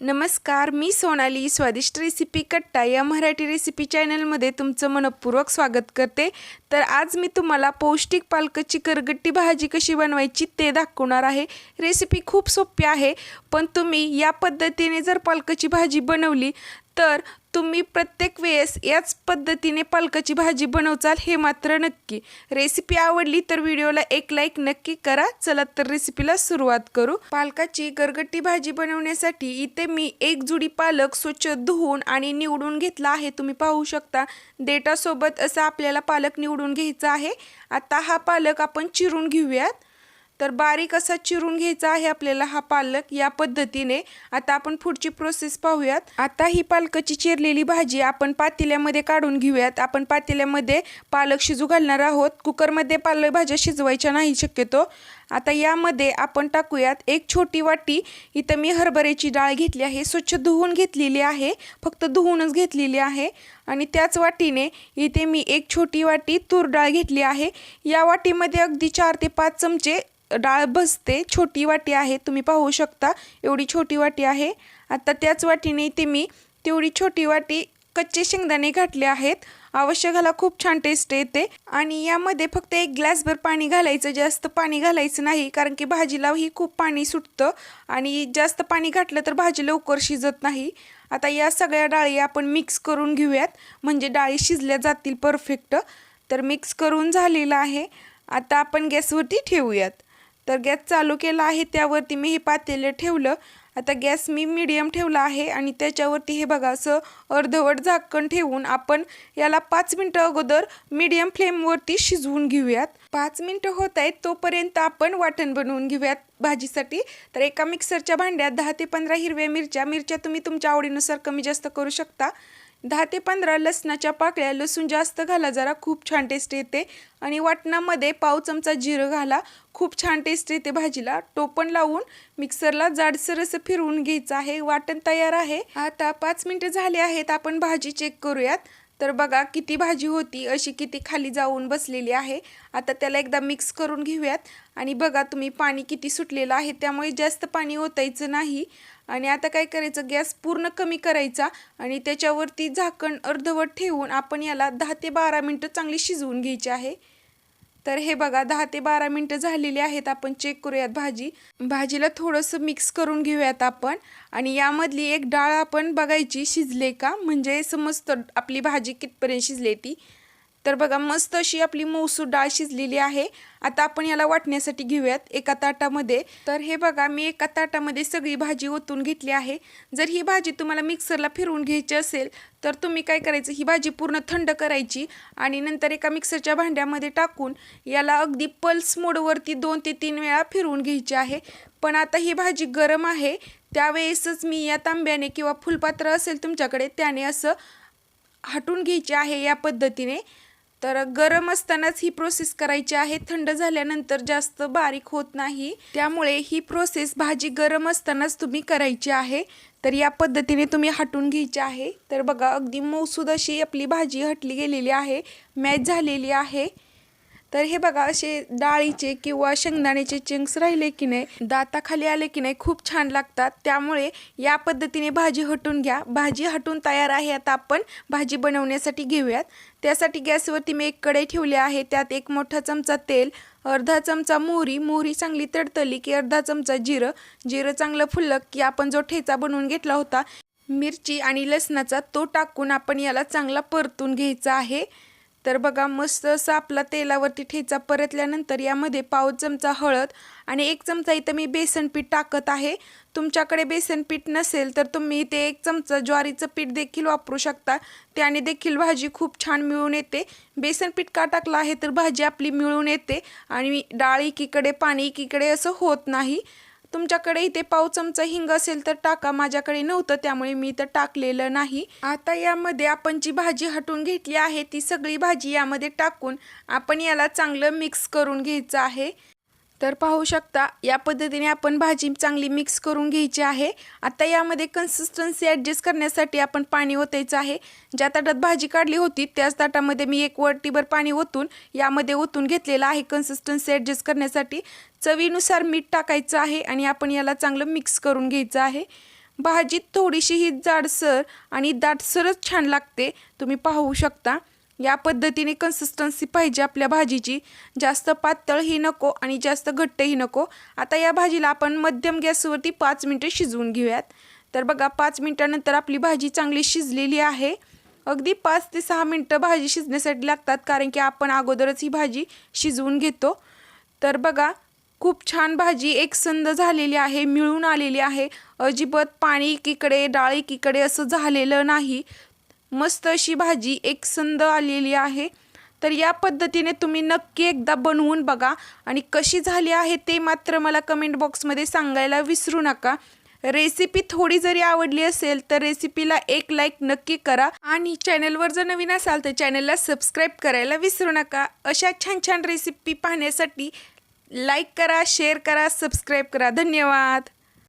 नमस्कार मी सोनाली. स्वादिष्ट रेसिपी कट्टा या मराठी रेसिपी चॅनलमध्ये तुमचं मनपूर्वक स्वागत करते. तर आज मी तुम्हाला पौष्टिक पालकाची करगट्टी भाजी कशी बनवायची ते दाखवणार आहे. रेसिपी खूप सोपी आहे पण तुम्ही या पद्धतीने जर पालकाची भाजी बनवली तर तुम्ही प्रत्येक वेळेस याच पद्धतीने पालकाची भाजी बनवचाल हे मात्र नक्की. रेसिपी आवडली तर व्हिडिओला एक लाईक नक्की करा. चला तर रेसिपीला सुरुवात करू. पालकाची गरगट्टी भाजी बनवण्यासाठी इथे मी एक जुडी पालक स्वच्छ धुवून आणि निवडून घेतला आहे. तुम्ही पाहू शकता. देटासोबत असा आपल्याला पालक निवडून घ्यायचा आहे. आता हा पालक आपण चिरून घेऊयात. तर बारीक असा चिरून घ्यायचा आहे आपल्याला हा पालक या पद्धतीने. आता आपण पुढची प्रोसेस पाहूयात. आता ही पालकाची चिरलेली भाजी आपण पातेल्यामध्ये काढून घेऊयात. आपण पातेल्यामध्ये पालक शिजू घालणार आहोत. कुकरमध्ये पालक भाज्या शिजवायच्या नाही शक्यतो. आता यामध्ये आपण टाकूयात एक छोटी वाटी. इथं मी हरभऱ्याची डाळ घेतली आहे. स्वच्छ धुवून घेतलेली आहे. फक्त धुवूनच घेतलेली आहे. आणि त्याच वाटीने इथे मी एक छोटी वाटी तूर डाळ घेतली आहे. या वाटीमध्ये अगदी चार ते पाच चमचे डाळ भजते छोटी वाटी आहे तुम्ही पाहू शकता. एवढी छोटी वाटी आहे. आता त्याच वाटीने इथे मी तेवढी छोटी वाटी कच्चे शेंगदाणे घातले आहेत. अवश्य घाला खूप छान टेस्ट येते. आणि यामध्ये फक्त एक ग्लासभर पाणी घालायचं. जास्त पाणी घालायचं नाही कारण की भाजीला ही खूप पाणी सुटतं. आणि जास्त पाणी घातलं तर भाजी लवकर शिजत नाही. आता या सगळ्या डाळी आपण मिक्स करून घेऊयात. म्हणजे डाळी शिजल्या जातील परफेक्ट तर मिक्स करून झालेलं आहे. आता आपण गॅसवरती ठेवूयात. तर गॅस चालू केला आहे त्यावरती मी हे पातेलं ठेवलं. आता गॅस मी मीडियम ठेवला आहे आणि त्याच्यावरती हे बघा असं अर्धवट झाकण ठेवून आपण याला पाच मिनटं अगोदर मीडियम फ्लेमवरती शिजवून घेऊयात. पाच मिनटं होत आहेत तोपर्यंत आपण वाटण बनवून घेऊयात भाजीसाठी. तर एका मिक्सरच्या भांड्यात दहा ते पंधरा हिरव्या मिरच्या मिरच्या तुम्ही तुमच्या आवडीनुसार कमी जास्त करू शकता. दहा ते पंधरा लसणाच्या पाकळ्या लसूण जास्त घाला जरा खूप छान टेस्ट येते. आणि वाटणामध्ये पाव चमचा जिरं घाला खूप छान टेस्ट येते भाजीला. टोपण लावून मिक्सरला जाडसर असं फिरवून घ्यायचं आहे. वाटण तयार आहे. आता पाच मिनटं झाले आहेत आपण भाजी चेक करूयात. तर बघा किती भाजी होती अशी किती खाली जाऊन बसलेली आहे. आता त्याला एकदा मिक्स करून घेऊयात. आणि बघा तुम्ही पाणी किती सुटलेलं आहे त्यामुळे जास्त पाणी ओतायचं नाही. आणि आता काय करायचं? गॅस पूर्ण कमी करायचा आणि त्याच्यावरती झाकण अर्धवट ठेवून आपण याला दहा ते बारा मिनटं चांगली शिजवून घ्यायची आहे. तर हे बघा दहा ते बारा मिनटं झालेली आहेत. आपण चेक करूयात भाजी. भाजीला थोडंसं मिक्स करून घेऊयात आपण. आणि यामधली एक डाळ आपण बघायची शिजले का? म्हणजे समजतं आपली भाजी कितपर्यंत शिजले ती? तर बघा मस्त अशी आपली मसूर डाळ शिजलेली आहे. आता आपण याला वाटण्यासाठी घेऊयात एका ताटामध्ये. तर हे बघा मी एका ताटामध्ये सगळी भाजी ओतून घेतली आहे. जर ही भाजी तुम्हाला मिक्सरला फिरवून घ्यायची असेल तर तुम्ही काय करायचं ही भाजी पूर्ण थंड करायची आणि नंतर एका मिक्सरच्या भांड्यामध्ये टाकून याला अगदी पल्स मोडवरती दोन ते तीन वेळा फिरवून घ्यायची आहे. पण आता ही भाजी गरम आहे. त्यावेळेसच मी या तांब्याने किंवा फुलपात्र असेल तुमच्याकडे त्याने असं हटून घ्यायची आहे या पद्धतीने. तर गरम असतानाच ही प्रोसेस करायची आहे. थंड झाल्यानंतर जास्त बारीक होत नाही. त्यामुळे ही प्रोसेस भाजी गरम असतानाच तुम्ही करायची आहे. तर या पद्धतीने तुम्ही हटून घ्यायची आहे. तर बघा अगदी मौसूद अशी आपली भाजी हटली गेलेली आहे. मॅच झालेली आहे. तर हे बघा असे डाळीचे किंवा शेंगदाण्याचे चिंग्स राहिले की नाही दाताखाली आले की नाही खूप छान लागतात. त्यामुळे या पद्धतीने भाजी हटून घ्या. भाजी हटून तयार आहे आता आपण भाजी बनवण्यासाठी घेऊयात. त्यासाठी गॅसवरती मी एक कढई ठेवली आहे त्यात एक मोठा चमचा तेल अर्धा चमचा मोहरी मोहरी चांगली तडतली की अर्धा चमचा जिरं. जिरं चांगलं फुललं की आपण जो ठेचा बनवून घेतला होता मिरची आणि लसणाचा तो टाकून आपण याला चांगला परतून घ्यायचा आहे. तर बघा मस्त असं आपला तेलावरती ठेचा परतल्यानंतर यामध्ये पाव चमचा हळद आणि एक चमचा इथं मी बेसन पीठ टाकत आहे. तुमच्याकडे बेसन पीठ नसेल तर तुम्ही इथे एक चमचा ज्वारीचं पीठ देखील वापरू शकता. त्याने देखील भाजी खूप छान मिळून येते. बेसन पीठ का टाकलं आहे तर भाजी आपली मिळून येते आणि डाळ एकीकडे पाणी एकीकडे असं होत नाही. तुमच्याकडे इथे पाव चमचा हिंग असेल तर टाका. माझ्याकडे नव्हतं त्यामुळे मी तर टाकलेलं नाही. आता यामध्ये आपण जी भाजी हटून घेतली आहे ती सगळी भाजी यामध्ये टाकून आपण याला चांगलं मिक्स करून घ्यायचं आहे. तर पाहू शकता या पद्धतीने आपण भाजी चांगली मिक्स करून घ्यायची आहे. आता यामध्ये कन्सिस्टन्सी ॲडजस्ट करण्यासाठी आपण पाणी ओतायचं आहे. ज्या ताटात भाजी काढली होती त्याच ताटामध्ये मी एक वरटीभर पाणी ओतून यामध्ये ओतून घेतलेलं आहे कन्सिस्टन्सी ॲडजस्ट करण्यासाठी. चवीनुसार मीठ टाकायचं आहे आणि आपण याला चांगलं मिक्स करून घ्यायचं आहे. भाजी थोडीशी ही जाडसर आणि दाटसरच छान लागते तुम्ही पाहू शकता. या पद्धतीने कन्सिस्टन्सी पाहिजे आपल्या भाजीची. जास्त पातळही नको आणि जास्त घट्टही नको. आता या भाजीला आपण मध्यम गॅसवरती पाच मिनटं शिजवून घेऊयात. तर बघा पाच मिनटानंतर आपली भाजी चांगली शिजलेली आहे. अगदी पाच ते सहा मिनटं भाजी शिजण्यासाठी लागतात कारण की आपण अगोदरच ही भाजी शिजवून घेतो. तर बघा खूप छान भाजी एकसंद झालेली आहे मिळून आलेली आहे. अजिबात पाणी एकीकडे डाळ एकीकडे असं झालेलं नाही. मस्त अशी भाजी एकसंद आलेली आहे. तर या पद्धतीने तुम्ही नक्की एकदा बनवून बघा. आणि कशी झाली आहे ते मात्र मला कमेंट बॉक्समध्ये सांगायला विसरू नका. रेसिपी थोडी जरी आवडली असेल तर रेसिपीला एक लाईक नक्की करा. आणि चॅनलवर जर नवीन असाल तर चॅनलला सबस्क्राईब करायला विसरू नका. अशा छान छान रेसिपी पाहण्यासाठी लाईक करा शेअर करा सबस्क्राईब करा. धन्यवाद!